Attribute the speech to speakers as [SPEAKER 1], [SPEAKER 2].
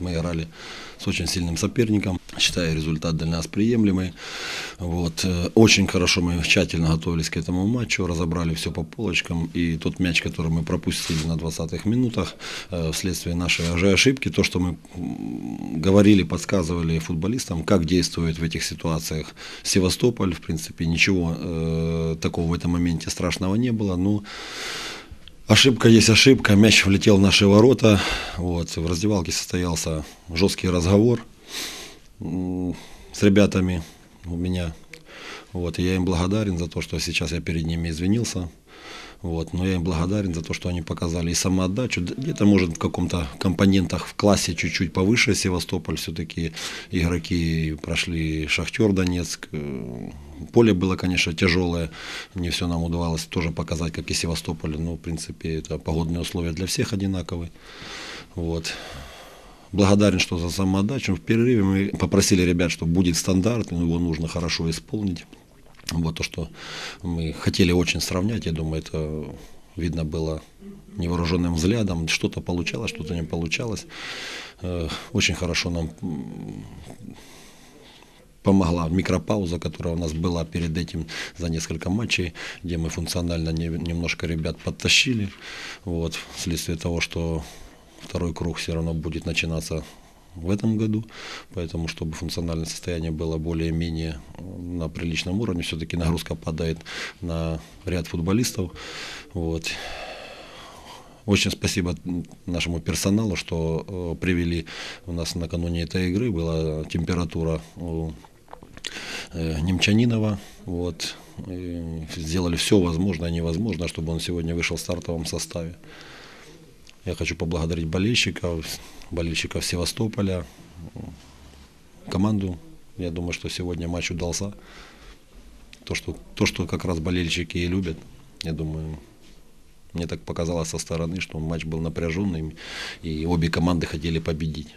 [SPEAKER 1] Мы играли с очень сильным соперником. Считаю результат для нас приемлемый. Вот. Э, очень хорошо мы тщательно готовились к этому матчу, разобрали все по полочкам. И тот мяч, который мы пропустили на 20-х минутах, э, вследствие нашей же ошибки, то, что мы говорили, подсказывали футболистам, как действует в этих ситуациях Севастополь, в принципе, ничего э, такого в этом моменте страшного не было. Но Ошибка есть ошибка, мяч влетел в наши ворота. Вот, в раздевалке состоялся жесткий разговор с ребятами у меня. Вот, и я им благодарен за то, что сейчас я перед ними извинился. Вот, но я им благодарен за то, что они показали и самоотдачу. Где-то, может, в каком-то компонентах в классе чуть-чуть повыше Севастополь. Все-таки игроки прошли Шахтер Донецк. Поле было, конечно, тяжелое. Не все нам удавалось тоже показать, как и Севастополь. Но, в принципе, это погодные условия для всех одинаковые. Вот благодарен, что за самоотдачу. В перерыве мы попросили ребят, что будет стандарт, его нужно хорошо исполнить. Вот то, что мы хотели очень сравнять, я думаю, это видно было невооруженным взглядом. Что-то получалось, что-то не получалось. Э, очень хорошо нам помогла микропауза, которая у нас была перед этим за несколько матчей, где мы функционально не, немножко ребят подтащили. Вот, вследствие того, что второй круг все равно будет начинаться в этом году, поэтому чтобы функциональное состояние было более-менее на приличном уровне, все-таки нагрузка падает на ряд футболистов. Вот. Очень спасибо нашему персоналу, что э, привели у нас накануне этой игры, была температура Немчанинова, вот, сделали все возможное и невозможное, чтобы он сегодня вышел в стартовом составе. Я хочу поблагодарить болельщиков, болельщиков Севастополя, команду. Я думаю, что сегодня матч удался. То, что, то, что как раз болельщики и любят, я думаю, мне так показалось со стороны, что матч был напряженным, и обе команды хотели победить.